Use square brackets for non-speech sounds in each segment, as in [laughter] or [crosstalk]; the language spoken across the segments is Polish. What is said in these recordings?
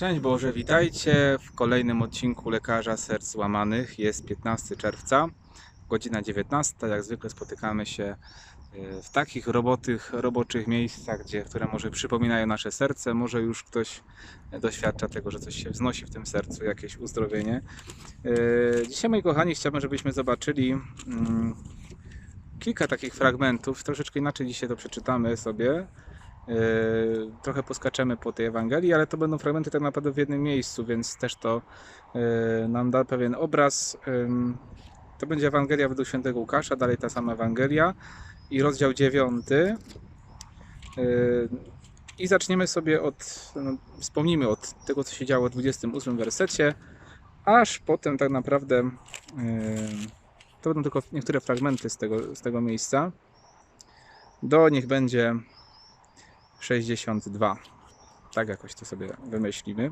Szczęść Boże, witajcie w kolejnym odcinku Lekarza Serc Złamanych. Jest 15 czerwca, godzina 19. Jak zwykle spotykamy się e, w takich robotych, roboczych miejscach, gdzie, które może przypominają nasze serce. Może już ktoś doświadcza tego, że coś się wznosi w tym sercu, jakieś uzdrowienie. E, Dzisiaj, moi kochani, chciałbym, żebyśmy zobaczyli mm, kilka takich fragmentów. Troszeczkę inaczej dzisiaj to przeczytamy sobie. Yy, trochę poskaczemy po tej Ewangelii, ale to będą fragmenty tak naprawdę w jednym miejscu, więc też to yy, nam da pewien obraz. To będzie Ewangelia według świętego Łukasza, dalej ta sama Ewangelia i rozdział 9. Yy, I zaczniemy sobie od, no, wspomnimy od tego, co się działo w 28 wersecie, aż potem tak naprawdę to będą tylko niektóre fragmenty z tego, z tego miejsca. Do niech będzie 62. Tak jakoś to sobie wymyślimy.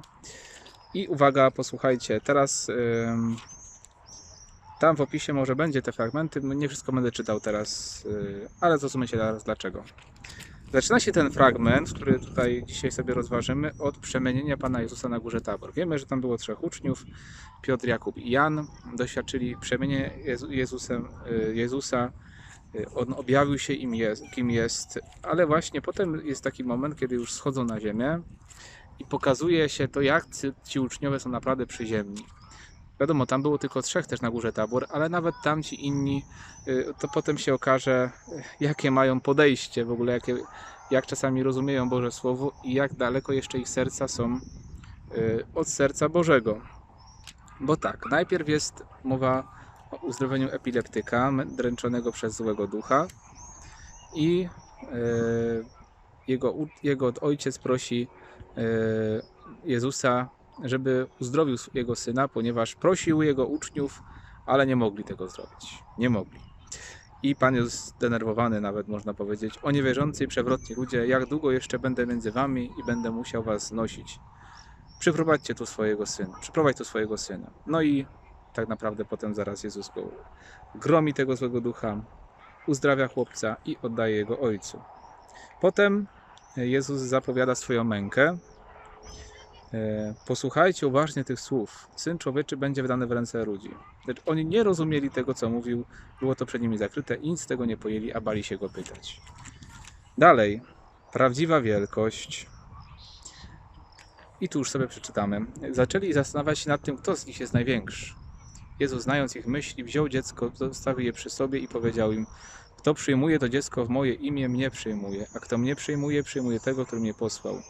I uwaga, posłuchajcie, teraz tam w opisie może będzie te fragmenty, nie wszystko będę czytał teraz, yy, ale zrozumiecie zaraz dlaczego. Zaczyna się ten fragment, który tutaj dzisiaj sobie rozważymy, od przemienienia Pana Jezusa na Górze Tabor. Wiemy, że tam było trzech uczniów, Piotr, Jakub i Jan, doświadczyli przemienienia Jezu- Jezusem, yy, Jezusa, Y, on objawił się im jest, kim jest, ale właśnie potem jest taki moment, kiedy już schodzą na ziemię i pokazuje się to, jak ci, uczniowie są naprawdę przyziemni. Wiadomo, tam było tylko trzech też na górze Tabor, ale nawet tam ci inni, y, to potem się okaże, y, jakie mają podejście w ogóle, jakie, jak czasami rozumieją Boże Słowo i jak daleko jeszcze ich serca są y, od serca Bożego. Bo tak, najpierw jest mowa o uzdrowieniu epileptyka dręczonego przez złego ducha i e, jego, jego ojciec prosi e, Jezusa, żeby uzdrowił jego syna, ponieważ prosił jego uczniów, ale nie mogli tego zrobić. Nie mogli. I Pan jest zdenerwowany nawet, można powiedzieć, o niewierzący i przewrotni ludzie, jak długo jeszcze będę między wami i będę musiał was znosić. Przyprowadźcie tu swojego syna, przyprowadź tu swojego syna. No i tak naprawdę potem zaraz Jezus go gromi tego złego ducha, uzdrawia chłopca i oddaje jego ojcu. Potem Jezus zapowiada swoją mękę. E, Posłuchajcie uważnie tych słów. Syn człowieczy będzie wydany w ręce ludzi. Lecz oni nie rozumieli tego, co mówił, było to przed nimi zakryte i nic z tego nie pojęli, a bali się go pytać. Dalej, prawdziwa wielkość. I tu już sobie przeczytamy. Zaczęli zastanawiać się nad tym, kto z nich jest największy. Jezus, znając ich myśli, wziął dziecko, zostawił je przy sobie i powiedział im: Kto przyjmuje to dziecko w moje imię, mnie przyjmuje, a kto mnie przyjmuje, przyjmuje tego, który mnie posłał.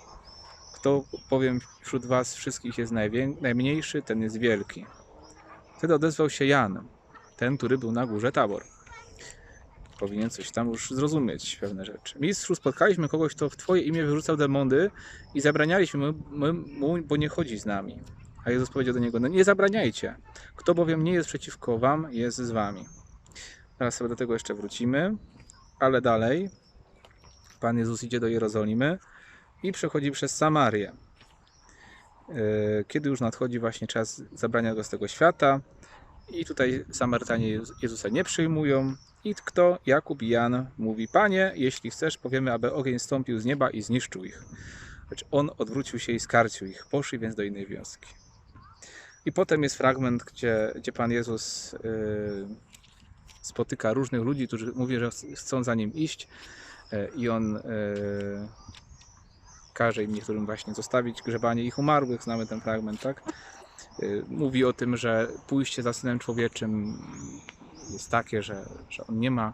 Kto, powiem, wśród was wszystkich jest najmniejszy, ten jest wielki. Wtedy odezwał się Jan, ten, który był na górze Tabor. Powinien coś tam już zrozumieć, pewne rzeczy. Mistrzu, spotkaliśmy kogoś, kto w Twoje imię wyrzucał demony i zabranialiśmy mu, bo nie chodzi z nami. A Jezus powiedział do niego: No nie zabraniajcie. Kto bowiem nie jest przeciwko wam, jest z wami. Teraz sobie do tego jeszcze wrócimy, ale dalej Pan Jezus idzie do Jerozolimy i przechodzi przez Samarię. E, Kiedy już nadchodzi właśnie czas zabrania go z tego świata, i tutaj Samarytanie Jezu- Jezusa nie przyjmują. I kto? Jakub i Jan mówi: Panie, jeśli chcesz, powiemy, aby ogień stąpił z nieba i zniszczył ich. Lecz on odwrócił się i skarcił ich. Poszli więc do innej wioski. I potem jest fragment, gdzie, gdzie Pan Jezus y, spotyka różnych ludzi, którzy mówi, że ch- chcą za nim iść y, i on y, każe im niektórym właśnie zostawić grzebanie ich umarłych, znamy ten fragment, tak? Mówi o tym, że pójście za Synem Człowieczym jest takie, że, że on nie ma,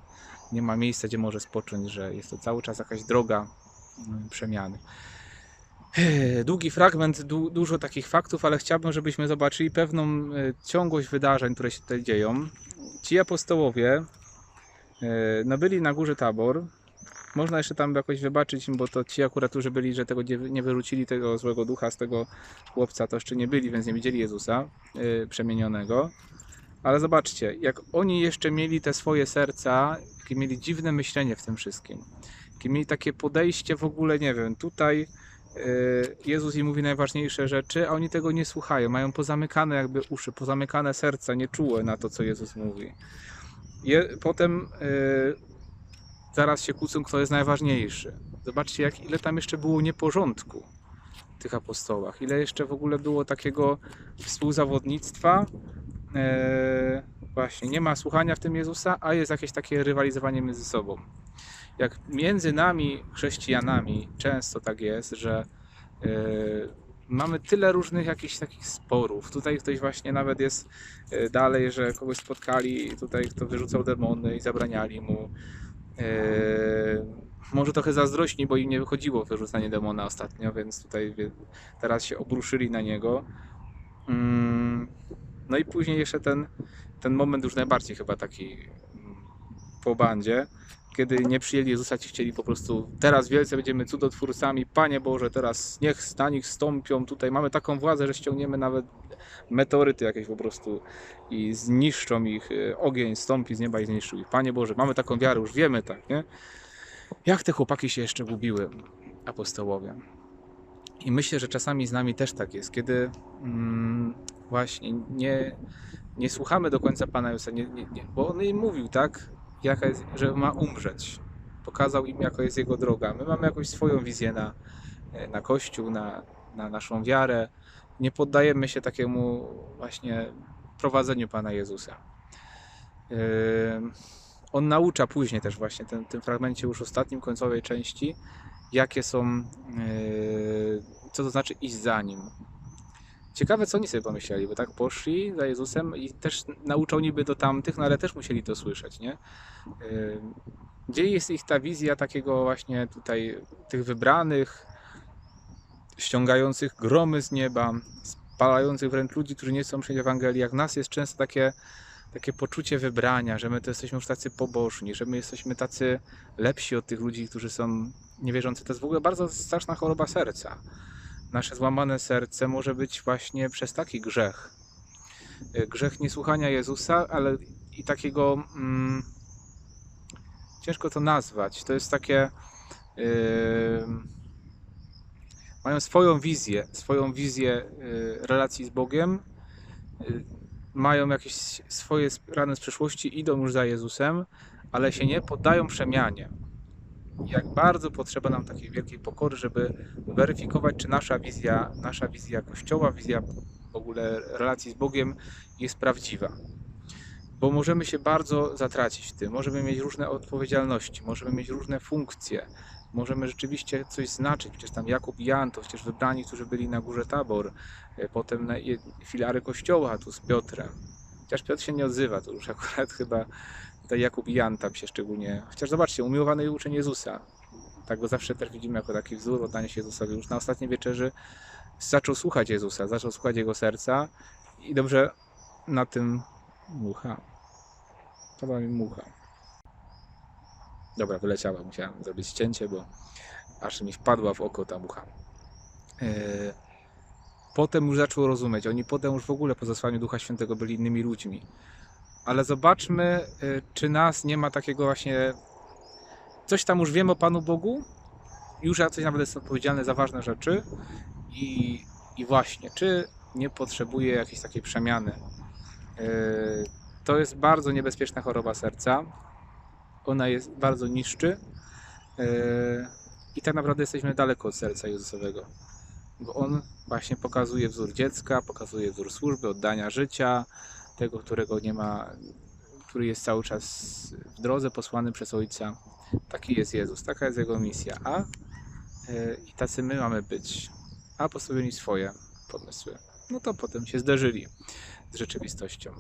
nie ma miejsca, gdzie może spocząć, że jest to cały czas jakaś droga przemiany. [laughs] Długi fragment, du, dużo takich faktów, ale chciałbym, żebyśmy zobaczyli pewną e, ciągłość wydarzeń, które się tutaj dzieją. Ci apostołowie e, no byli na górze Tabor. Można jeszcze tam jakoś wybaczyć im, bo to ci akurat, którzy byli, że tego nie, wyrzucili tego złego ducha z tego chłopca, to jeszcze nie byli, więc nie widzieli Jezusa e, przemienionego. Ale zobaczcie, jak oni jeszcze mieli te swoje serca, jakie mieli dziwne myślenie w tym wszystkim. Jakie mieli takie podejście w ogóle, nie wiem, tutaj Jezus im mówi najważniejsze rzeczy, a oni tego nie słuchają. Mają pozamykane jakby uszy, pozamykane serca, nieczułe na to, co Jezus mówi. Je, potem y, zaraz się kłócą, kto jest najważniejszy. Zobaczcie, jak ile tam jeszcze było nieporządku. tych apostołach, ile jeszcze w ogóle było takiego współzawodnictwa. E, właśnie, nie ma słuchania w tym Jezusa, a jest jakieś takie rywalizowanie między sobą. Jak między nami, chrześcijanami, często tak jest, że e, mamy tyle różnych jakichś takich sporów. Tutaj ktoś właśnie nawet jest e, dalej, że kogoś spotkali, tutaj kto wyrzucał demony i zabraniali mu. E, może trochę zazdrośni, bo im nie wychodziło wyrzucanie demona ostatnio, więc tutaj wie- teraz się obruszyli na niego. Mm, No i później jeszcze ten, ten moment już najbardziej chyba taki mm, po bandzie, kiedy nie przyjęli Jezusa, ci chcieli po prostu teraz wielce będziemy cudotwórcami, Panie Boże, teraz niech na nich stąpią, tutaj mamy taką władzę, że ściągniemy nawet meteoryty jakieś po prostu i zniszczą ich, y, ogień stąpi z nieba i zniszczył ich. Panie Boże, mamy taką wiarę, już wiemy tak, nie? Jak te chłopaki się jeszcze gubiły, apostołowie. I myślę, że czasami z nami też tak jest, kiedy mm, właśnie nie, nie słuchamy do końca Pana Jezusa, nie, nie, nie, bo On im mówił, tak, jaka jest, że ma umrzeć. Pokazał im, jaka jest Jego droga. My mamy jakąś swoją wizję na, na Kościół, na, na naszą wiarę. Nie poddajemy się takiemu właśnie prowadzeniu Pana Jezusa. On naucza później też właśnie, w tym fragmencie już ostatnim, końcowej części, jakie są, yy, co to znaczy iść za Nim. Ciekawe, co oni sobie pomyśleli, bo tak poszli za Jezusem i też nauczał niby do tamtych, no ale też musieli to słyszeć, nie? Gdzie jest ich ta wizja takiego właśnie tutaj, tych wybranych, ściągających gromy z nieba, spalających wręcz ludzi, którzy nie chcą przyjąć Ewangelii, jak nas jest często takie, takie poczucie wybrania, że my to jesteśmy już tacy pobożni, że my jesteśmy tacy lepsi od tych ludzi, którzy są niewierzący. To jest w ogóle bardzo straszna choroba serca. Nasze złamane serce może być właśnie przez taki grzech. Y, Grzech niesłuchania Jezusa, ale i takiego. Mm, ciężko to nazwać. To jest takie. Yy, mają swoją wizję, swoją wizję y, relacji z Bogiem. Mają jakieś swoje rany z przeszłości, idą już za Jezusem, ale się nie poddają przemianie jak bardzo potrzeba nam takiej wielkiej pokory, żeby weryfikować, czy nasza wizja, nasza wizja Kościoła, wizja w ogóle relacji z Bogiem jest prawdziwa. Bo możemy się bardzo zatracić w tym, możemy mieć różne odpowiedzialności, możemy mieć różne funkcje, możemy rzeczywiście coś znaczyć. Przecież tam Jakub i Jan to przecież wybrani, którzy byli na górze Tabor, e, potem na filary Kościoła tu z Piotrem. Chociaż Piotr się nie odzywa, to już [laughs] akurat chyba tutaj Jakub i Jan tam się szczególnie. Chociaż zobaczcie, umiłowany uczeń Jezusa. Tak go zawsze też widzimy jako taki wzór oddania się Jezusowi. Już na ostatniej wieczerzy zaczął słuchać Jezusa, zaczął słuchać jego serca i dobrze na tym mucha. To mi mucha. Dobra, wyleciała. Musiałem zrobić cięcie, bo aż mi wpadła w oko ta mucha. Yy, Potem już zaczął rozumieć. Oni potem już w ogóle po zesłaniu Ducha Świętego byli innymi ludźmi ale zobaczmy, y, czy nas nie ma takiego właśnie. Coś tam już wiemy o Panu Bogu, już coś nawet jest odpowiedzialne za ważne rzeczy, i, i właśnie, czy nie potrzebuje jakiejś takiej przemiany. Y, To jest bardzo niebezpieczna choroba serca. Ona jest bardzo niszczy. y, I tak naprawdę jesteśmy daleko od serca Jezusowego. Bo on właśnie pokazuje wzór dziecka, pokazuje wzór służby, oddania życia, tego, którego nie ma, który jest cały czas w drodze, posłany przez Ojca. Taki jest Jezus, taka jest Jego misja. A e, i tacy my mamy być. A postawili swoje pomysły. No to potem się zderzyli z rzeczywistością.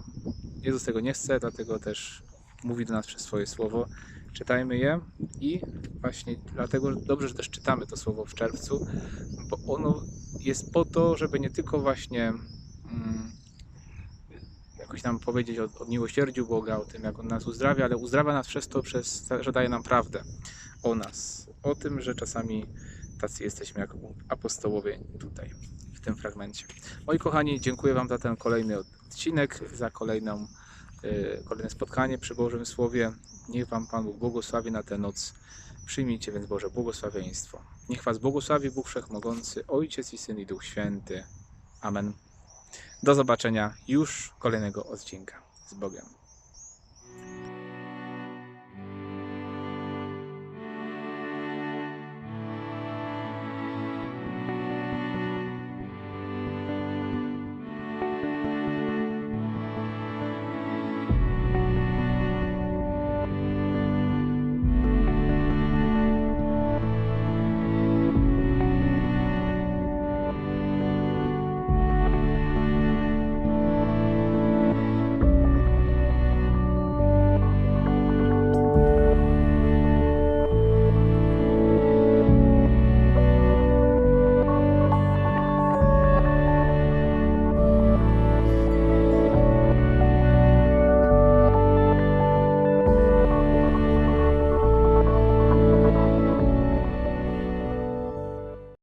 Jezus tego nie chce, dlatego też mówi do nas przez swoje słowo. Czytajmy je i właśnie dlatego dobrze, że też czytamy to słowo w czerwcu, bo ono jest po to, żeby nie tylko właśnie mm, jakoś nam powiedzieć o, o miłosierdziu Boga, o tym, jak On nas uzdrawia, ale uzdrawia nas przez to, przez, że daje nam prawdę o nas, o tym, że czasami tacy jesteśmy jak apostołowie tutaj, w tym fragmencie. Moi kochani, dziękuję Wam za ten kolejny odcinek, za kolejną, kolejne spotkanie przy Bożym Słowie. Niech Wam Pan Bóg błogosławi na tę noc. Przyjmijcie więc Boże błogosławieństwo. Niech Was błogosławi Bóg Wszechmogący, Ojciec i Syn i Duch Święty. Amen. Do zobaczenia już kolejnego odcinka z Bogiem.